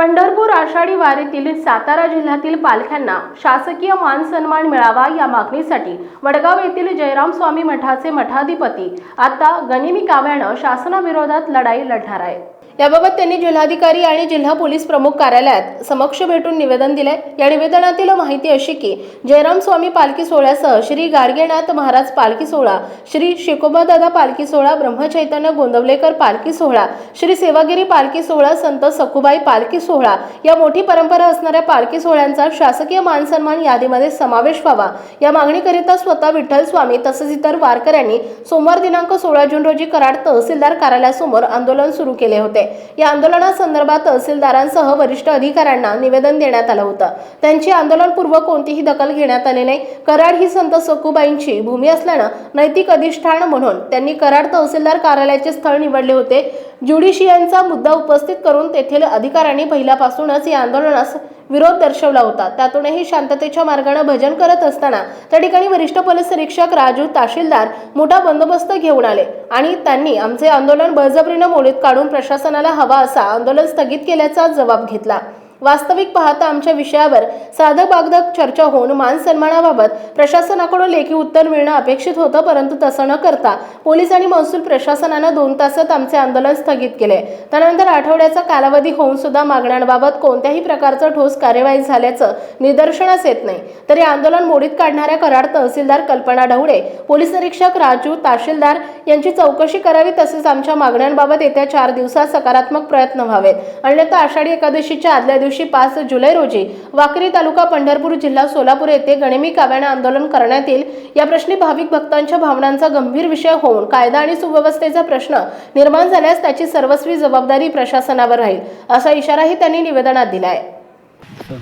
Pandharpur Ashadhi वारीतील Satara जिल्ह्यातील पालख्यांना शासकीय मान सन्मान मिळावा या मागणीसाठी वडगाव येथील जयराम स्वामी मठाचे मठाधिपती आता गनिमी काव्यानं शासनाविरोधात लढाई लढणार आहे. याबाबत त्यांनी जिल्हाधिकारी आणि जिल्हा पोलीस प्रमुख कार्यालयात समक्ष भेटून निवेदन दिले या निवेदनातील माहिती अशी की जयराम स्वामी पालखी सोहळ्यासह श्री गाडगेनाथ महाराज पालखी सोहळा श्री शिकोबादादा पालखी सोहळा ब्रह्मचैतन्य गोंदवलेकर पालखी सोहळा श्री सेवागिरी पालखी सोहळा संत सखुबाई पालखी सोहळा. या मोठी परंपरा असणाऱ्या पालखी सोहळ्यांचा शासकीय मानसन्मान यादीमध्ये समावेश व्हावा. या मागणीकरिता स्वतः विठ्ठल स्वामी तसेच इतर वारकऱ्यांनी सोमवार दिनांक सोळा जून रोजी कराड तहसीलदार कार्यालयासमोर आंदोलन सुरू केले होते. या आंदोलनासंदर्भात तहसीलदारांसह वरिष्ठ अधिकाऱ्यांना निवेदन देण्यात आलं होतं. त्यांची आंदोलनपूर्व कोणतीही दखल घेण्यात आली नाही. कराड ही संत सखुबाईंची भूमी असल्यानं नैतिक अधिष्ठान म्हणून त्यांनी कराड तहसीलदार कार्यालयाचे स्थळ निवडले होते. ज्युडिशियनचा मुद्दा उपस्थित करून तेथील अधिकाऱ्यांनी पहिल्यापासूनच या आंदोलनास विरोध दर्शवला होता. त्यातूनही शांततेच्या मार्गाने भजन करत असताना त्या ठिकाणी वरिष्ठ पोलीस निरीक्षक राजू तहसीलदार मोठा बंदोबस्त घेऊन आले आणि त्यांनी आमचे आंदोलन बळजबरीनं मोडीत काढून प्रशासनाला हवा असा आंदोलन स्थगित केल्याचा जबाब घेतला. वास्तविक पाहता आमच्या विषयावर साधक बागदक चर्चा होऊन मान सन्मानाबाबत प्रशासनाकडून लेखी उत्तर मिळणं अपेक्षित होतं परंतु तसं न करता पोलीस आणि महसूल प्रशासनानं दोन तासात आमचे आंदोलन स्थगित केले. त्यानंतर आठवड्याचा कालावधी होऊन सुद्धा मागण्यांबाबत कोणत्याही प्रकारचं ठोस कार्यवाही झाल्याचं निदर्शनास येत नाही. तरी आंदोलन मोडीत काढणाऱ्या कराड तहसीलदार कल्पना ढवळे पोलीस निरीक्षक राजू तहसीलदार यांची चौकशी करावी तसेच आमच्या मागण्यांबाबत येत्या चार दिवसात सकारात्मक प्रयत्न व्हावेत. अन्यथा आषाढी एकादशीच्या आदल्या दिवशी दिवशी पाच जुलै रोजी वाकरी तालुका पंढरपूर जिल्हा सोलापूर येथे गणिमी काव्याने आंदोलन करण्यात येईल. या प्रश्नी भाविक भक्तांच्या भावनांचा गंभीर विषय होऊन कायदा आणि सुव्यवस्थेचा प्रश्न निर्माण झाल्यास त्याची सर्वस्वी जबाबदारी प्रशासनावर राहील असा इशाराही त्यांनी निवेदनात दिला आहे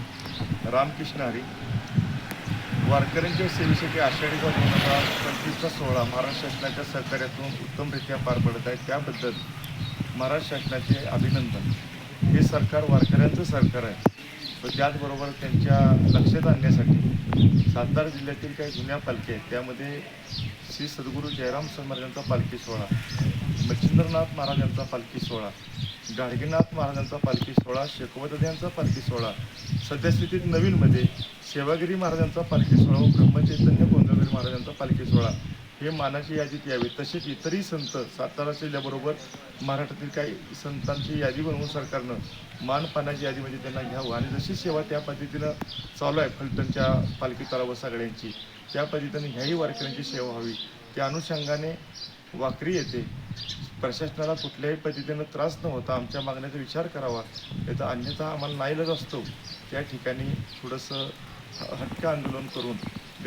रामकृष्ण हरी वारकऱ्यांच्या सेवेसाठी आषाढी हजार पंचवीसचा सोहळा महाराष्ट्र शासनाच्या सहकार्यातून उत्तमरित्या पार पडत आहे. त्याबद्दल महाराष्ट्र शासनाचे अभिनंदन. हे सरकार वारकऱ्यांचं सरकार आहे. व त्याचबरोबर त्यांच्या लक्षात आणण्यासाठी सातारा जिल्ह्यातील काही जुन्या पालखी आहेत. त्यामध्ये श्री सद्गुरू जयराम महाराजांचा पालखी सोहळा मच्छिंद्रनाथ महाराजांचा पालखी सोहळा गाडगेनाथ महाराजांचा पालखी सोहळा शेकवदयांचा पालखी सोहळा सद्यस्थितीत नवीनमध्ये सेवागिरी महाराजांचा पालखी सोहळा व ब्रह्मचैतन्य गोंधळगिरी महाराजांचा पालखी सोहळा हे मानाची यादीत यावे तसेच इतरही संत सातारा जिल्ह्याबरोबर महाराष्ट्रातील काही संतांची यादी बनवून सरकारनं मान यादी यादीमध्ये त्यांना घ्यावं. आणि जशी सेवा त्या पद्धतीनं चालू आहे फलटणच्या पालखी तळावर सगळ्यांची त्या पद्धतीने ह्याही वारकऱ्यांची सेवा व्हावी. त्या अनुषंगाने वाकरी येते. प्रशासनाला कुठल्याही पद्धतीनं त्रास न होता आमच्या मागण्याचा विचार करावा. याचा अन्यथा आम्हाला नाईलाज असतो. त्या ठिकाणी थोडंसं ह- आंदोलन करून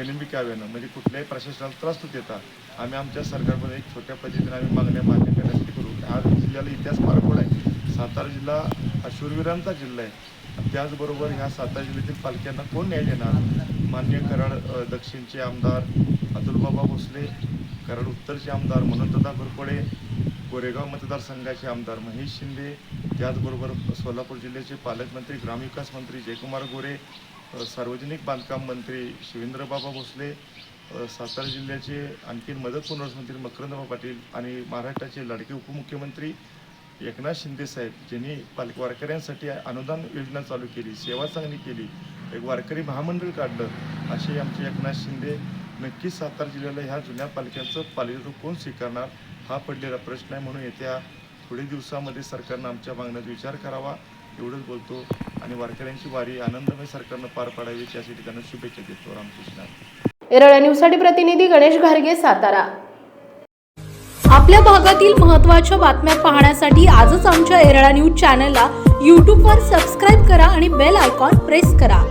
गनिमी काव्यानं म्हणजे कुठल्याही प्रशासनाला त्रास न देता आम्ही आमच्या सरकारमध्ये एक छोट्या पद्धतीने आम्ही मागण्या मान्य करण्यासाठी करू. हा जिल्ह्याला इतिहास पारखोड आहे. सातारा जिल्हा हा शूरवीरांचा जिल्हा आहे. त्याचबरोबर ह्या सातारा जिल्ह्यातील पालख्यांना कोण न्याय देणार? मान्य कराड दक्षिणचे आमदार अतुलबाबा भोसले कराड उत्तरचे आमदार मनोजदादा घोरपडे गोरेगाव मतदारसंघाचे आमदार महेश शिंदे त्याचबरोबर सोलापूर जिल्ह्याचे पालकमंत्री ग्रामविकास मंत्री जयकुमार गोरे सार्वजनिक बांधकाम मंत्री शिवेंद्रबाबा भोसले सातारा जिल्ह्याचे आणखीन मदत पुनर्वसनमंत्री मकरंदबा पाटील आणि महाराष्ट्राचे लाडके उपमुख्यमंत्री एकनाथ शिंदे साहेब ज्यांनी पालक वारकऱ्यांसाठी अनुदान योजना चालू केली सेवा चांगली केली एक वारकरी महामंडळ काढलं असे आमचे एकनाथ शिंदे नक्कीच सातारा जिल्ह्याला ह्या जुन्या पालख्यांचं पालखीचं कोण स्वीकारणार हा पडलेला प्रश्न आहे. म्हणून येत्या थोडे दिवसामध्ये सरकारनं आमच्या मागण्याचा विचार करावा. एवढंच बोलतो. आणि वारकऱ्यांची वारी आनंदमय सरकारनं पार पाडावी त्यासाठी त्यांना शुभेच्छा देतो रामकृष्ण. एरळा न्यूजसाठी प्रतिनिधी गणेश घारगे सातारा. आपल्या भागातील महत्त्वाच्या बातम्या पाहण्यासाठी आजच आमच्या एरळा न्यूज चॅनलला यूट्यूबवर सबस्क्राईब करा आणि बेल आयकॉन प्रेस करा.